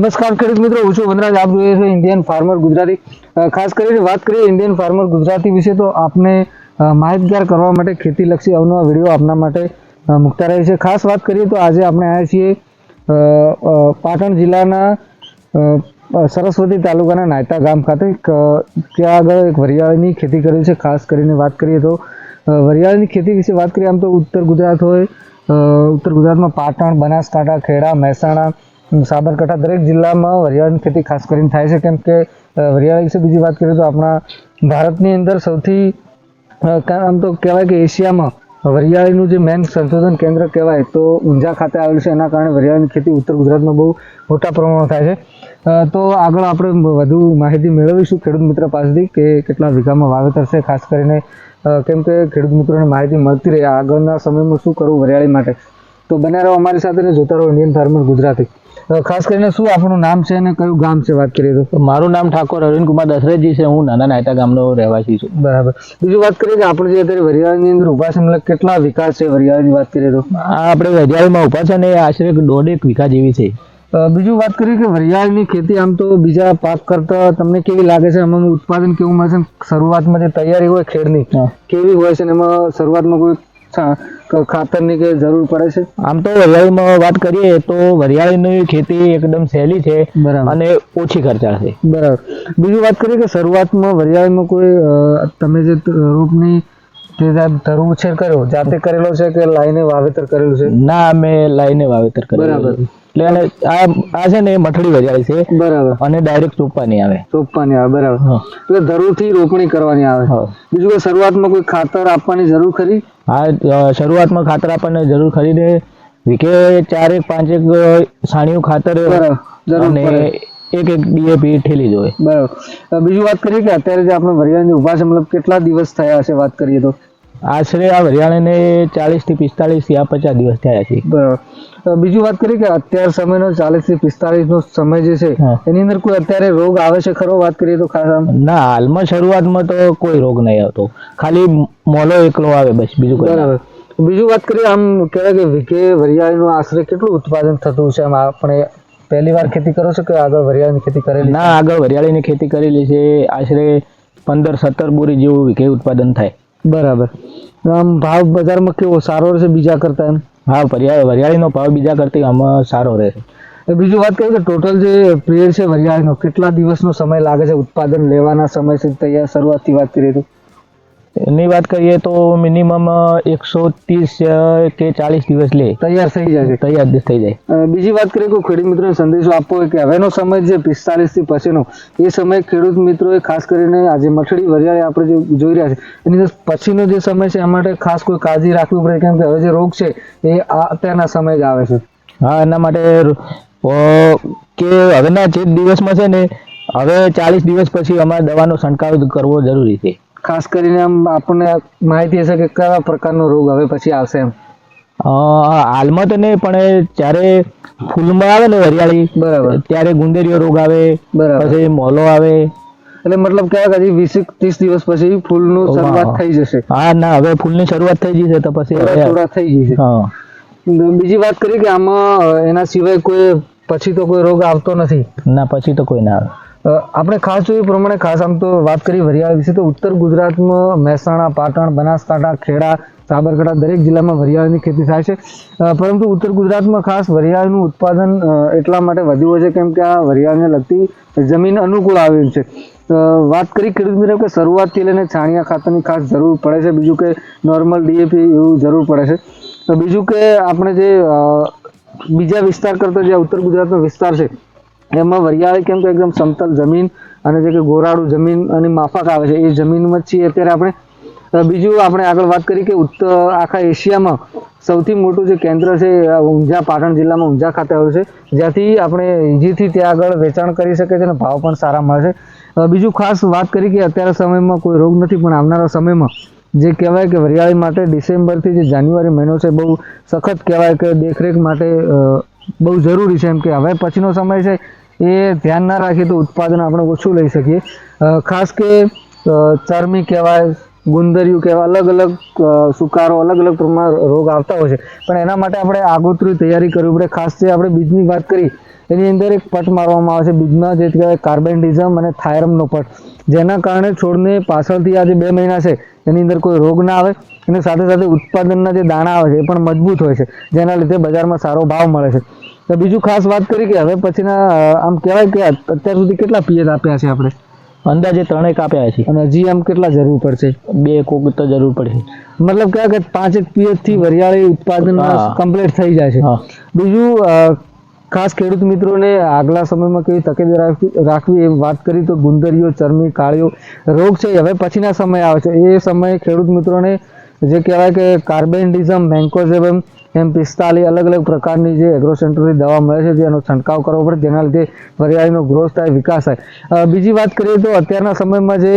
નમસ્કાર ખેડૂત મિત્રો, હું છું વનરાજ. આપ જોઈએ છો ઇન્ડિયન ફાર્મર ગુજરાતી. ખાસ કરીને વાત કરીએ ઇન્ડિયન ફાર્મર ગુજરાતી વિશે, તો આપને માહિતગાર કરવા માટે ખેતીલક્ષી અવનવા વીડિયો આપના માટે મૂકતા રહે છે ખાસ વાત કરીએ તો આજે આપણે આવ્યા છીએ પાટણ જિલ્લાના સરસ્વતી તાલુકાના નાયતા ગામ ખાતે. ત્યાં આગળ એક વરિયાળીની ખેતી કરી છે. ખાસ કરીને વાત કરીએ તો વરિયાળીની ખેતી વિશે વાત કરીએ, આમ તો ઉત્તર ગુજરાત હોય ઉત્તર ગુજરાતમાં પાટણ, બનાસકાંઠા, ખેડા, મહેસાણા સાબરકાંઠા દરેક જિલ્લામાં વરિયાળીની ખેતી ખાસ કરીને થાય છે. કેમ કે વરિયાળી વિશે બીજી વાત કરીએ તો આપણા ભારતની અંદર સૌથી આમ તો કહેવાય કે એશિયામાં વરિયાળીનું જે મેન સંશોધન કેન્દ્ર કહેવાય તો ઊંઝા ખાતે આવેલું છે. એના કારણે વરિયાળીની ખેતી ઉત્તર ગુજરાતમાં બહુ મોટા પ્રમાણમાં થાય છે. તો આગળ આપણે વધુ માહિતી મેળવીશું ખેડૂત મિત્ર પાસેથી કે કેટલા વીઘામાં વાવેતર છે, ખાસ કરીને કેમ કે ખેડૂત મિત્રોને માહિતી મળતી રહે. આગળના સમયમાં શું કરવું વરિયાળી માટે? તો બન્યા રહો અમારી સાથે જોતા રહો. Indian farmer Gujarati. ખાસ કરીને શું આપણું નામ છે અને કયું ગામ છે વાત કરીએ તો? મારું નામ ઠાકોર અરવિંદકુમાર દશરથજી છે હું નાના નાયતા ગામનો રહેવાસી છું. બરાબર. બીજું વાત કરીએ કે આપણે જે અત્યારે વરિયાળની અંદર ઊભા છે મતલબ કેટલા વિકાસ છે વરિયાળની વાત કરીએ તો? આ આપણે વરિયાળમાં ઉપાસન છે ને એ આશરે દોઢેક વીઘા જેવી છે. બીજું વાત કરીએ કે વરિયાળની ખેતી આમ તો બીજા પાક કરતા તમને કેવી લાગે છે? એમાં ઉત્પાદન કેવું મળે છે? શરૂઆતમાં જે તૈયારી હોય ખેડની કેવી હોય છે? એમાં શરૂઆતમાં કોઈ ખાતરની કે જરૂર પડે છે? આમ તો વરિયાળીમાં વાત કરીએ તો વરિયાળીની ખેતી એકદમ સહેલી છે અને ઓછી ખર્ચાળ છે. બરાબર. બીજું વાત કરીએ કે શરૂઆતમાં વરિયાળીમાં કોઈ તમે જે રોપની તે સાહેબ ધરું ઉછેર કર્યો જાતે કરેલો છે કે લાઈને વાવેતર કરેલું છે? ના અમે લાઈને વાવેતર કરેલું બરાબર. છે. એટલે અને આ આ છે ને મઠડી વજાય છે બરાબર. અને ડાયરેક્ટ ચોપવાની આવે. રોપવાની આવે બરાબર. હા. એટલે ધરુથી રોપણી કરવાની આવે. બીજું કોઈ શરૂઆતમાં કોઈ ખાતર આપવાની જરૂર ખરી? આ શરૂઆતમાં ખાતર આપણને જરૂર ખરીદે વીકે ચારેક પાંચેક એક સાણિયું ખાતર જરૂર અને એક એક ડીએપી ઠેલી જોઈએ બરાબર. બીજું વાત કરીએ કે અત્યારે જે આપણે વરિયાળની ઊભા છે મતલબ કેટલા દિવસ થયા હશે વાત કરીએ તો? આશરે આ વરિયાળીને ચાલીસથી પિસ્તાળીસ યા પચાસ દિવસ થયા છે. બરાબર. બીજું વાત કરીએ કે અત્યાર સમયનો ચાલીસથી પિસ્તાળીસનો સમય જે છે એની અંદર કોઈ અત્યારે રોગ આવે છે ખરો? વાત કરીએ તો ખાસ ના હાલમાં શરૂઆતમાં તો કોઈ રોગ નહીં આવતો. ખાલી મોલો એકલો આવે બસ બીજું બરાબર. બીજું વાત કરીએ આમ કહેવાય કે વીઘે વરિયાળીનું આશરે કેટલું ઉત્પાદન થતું છે? આમ આપણે પહેલી વાર ખેતી કરો છો કે આગળ વરિયાળીની ખેતી કરેલી ના આગળ વરિયાળીની ખેતી કરેલી છે આશરે પંદર સત્તર બોરી જેવું વીઘે ઉત્પાદન થાય. બરાબર. આમ ભાવ બજારમાં કેવો? સારો રહેશે બીજા કરતા એમ? હા વરિયાળી વરિયાળીનો ભાવ બીજા કરતા આમાં સારો રહેશે એ બીજું વાત કરીએ કે ટોટલ જે પીરિયડ છે વરિયાળીનો કેટલા દિવસનો સમય લાગે છે ઉત્પાદન લેવાના સમયથી તૈયાર શરૂઆતથી વાત કરીએ તો? એની વાત કરીએ તો મિનિમમ એકસો ત્રીસ કે ચાલીસ દિવસ લે. તૈયાર થઈ જાય તૈયાર થઈ જાય. બીજી વાત કરીએ કે ખેડૂત મિત્રોને સંદેશો આપવો કે હવેનો સમય જે પિસ્તાલીસથી પછીનો એ સમય ખેડૂત મિત્રોએ ખાસ કરીને આજે મઠડી વરિયાળી આપણે જે જોઈ રહ્યા છે એની પછીનો જે સમય છે એ માટે ખાસ કોઈ કાળજી રાખવી પડે કેમ કે હવે જે રોગ છે એ આ અત્યારના સમય જ આવે છે. હા એના માટે કે હવેના જે દિવસમાં છે ને હવે ચાલીસ દિવસ પછી અમારે દવાનો છંટકાવ કરવો જરૂરી છે. ખાસ કરીને આમ આપણને માહિતી હશે કે કયા પ્રકારનો રોગ હવે પછી આવશે એમ. હાલમાં તો નહીં પણ જ્યારે ફૂલમાં આવે ને હરિયાળી બરાબર. ત્યારે ગુંદેરીયો રોગ આવે બરાબર. પછી મોલો આવે. એટલે મતલબ કે હજી વીસ ત્રીસ દિવસ પછી ફૂલનું. શરૂઆત થઈ જશે. હા ના હવે ફૂલની શરૂઆત થઈ જશે તો પછી થોડા થઈ જશે બીજી વાત કરીએ કે આમાં એના સિવાય કોઈ પછી તો કોઈ રોગ આવતો નથી? ના પછી તો કોઈ ના આવે. આપણે ખાસ જોયું એ પ્રમાણે ખાસ આમ તો વાત કરી વરિયાળ વિશે તો ઉત્તર ગુજરાતમાં મહેસાણા, પાટણ, બનાસકાંઠા, ખેડા, સાબરકાંઠા દરેક જિલ્લામાં વરિયાળની ખેતી થાય છે. પરંતુ ઉત્તર ગુજરાતમાં ખાસ વરિયાળનું ઉત્પાદન એટલા માટે વધ્યું છે કેમ કે આ વરિયાળને લગતી જમીન અનુકૂળ આવેલ છે. વાત કરી ખેડૂત મિત્રો કે શરૂઆતથી લઈને છાણિયા ખાતરની ખાસ જરૂર પડે છે, બીજું કે નોર્મલ ડીએપી એવું જરૂર પડે છે. તો બીજું કે આપણે જે બીજા વિસ્તાર કરતા જે ઉત્તર ગુજરાતનો વિસ્તાર છે એમાં વરિયાળી કેમ કે એકદમ સમતલ જમીન અને જે કે ગોરાળું જમીન અને માફક આવે છે, એ જમીનમાં છીએ. અત્યારે આપણે બીજું આપણે આગળ વાત કરી કે ઉત્તર આખા એશિયામાં સૌથી મોટું જે કેન્દ્ર છે ઊંઝા, પાટણ જિલ્લામાં ઊંઝા ખાતે આવ્યું છે. જ્યાંથી આપણે ઈજીથી ત્યાં આગળ વેચાણ કરી શકે છે અને ભાવ પણ સારા મળે છે. બીજું ખાસ વાત કરી કે અત્યારે સમયમાં કોઈ રોગ નથી, પણ આવનારા સમયમાં જે કહેવાય કે વરિયાળી માટે ડિસેમ્બરથી જે જાન્યુઆરી મહિનો છે, બહુ સખત કહેવાય કે દેખરેખ માટે બહુ જરૂરી છે એમ કે હવે પછીનો સમય છે એ ધ્યાન ના રાખીએ તો ઉત્પાદન આપણે ઓછું લઈ શકીએ. ખાસ કે ચરમી કહેવાય ગુંદરિયું કહેવાય, અલગ અલગ સુકારો, અલગ અલગ પ્રમાણ રોગ આવતા હોય છે. પણ એના માટે આપણે આગોતરી તૈયારી કરવી પડે. ખાસ જે આપણે બીજની વાત કરી, એની અંદર એક પટ મારવામાં આવે છે. બીજમાં જે કહેવાય કાર્બેન્ડિઝમ અને થાયરમનો પટ. જેના કારણે છોડને પાછળથી આ જે બે મહિના છે, એની અંદર કોઈ રોગ ના આવે. અને સાથે સાથે ઉત્પાદનના જે દાણા આવે છે, એ પણ મજબૂત હોય છે. જેના લીધે બજારમાં સારો ભાવ મળે છે. તો બીજું ખાસ વાત કરી કે હવે પછીના આમ કહેવાય કે અત્યાર સુધી કેટલા પિયત આપ્યા છે આપણે? અંદાજે ત્રણેક આપ્યા છે. અને હજી આમ કેટલા જરૂર પડશે? બે કોક તો જરૂર પડશે. મતલબ કહેવાય કે પાંચેક પિયતથી વરિયાળી ઉત્પાદન કમ્પ્લીટ થઈ જાય છે. બીજું ખાસ ખેડૂત મિત્રોને આગલા સમયમાં કેવી તકેદારી રાખવી રાખવી એ વાત કરી તો ગુંદરીઓ ચરમી કાળીઓ રોગ છે હવે પછીના સમય આવે છે. એ સમયે ખેડૂત મિત્રોને જે કહેવાય કે કાર્બેન્ડિઝમ મેન્કોઝેબમ એમ પિસ્તાલીસ અલગ અલગ પ્રકારની જે એગ્રોસેન્ટરની દવા મળે છે, જેનો છંટકાવ કરવો પડે, જેના લીધે વરિયાળીનો ગ્રોથ થાય, વિકાસ થાય. બીજી વાત કરીએ તો અત્યારના સમયમાં જે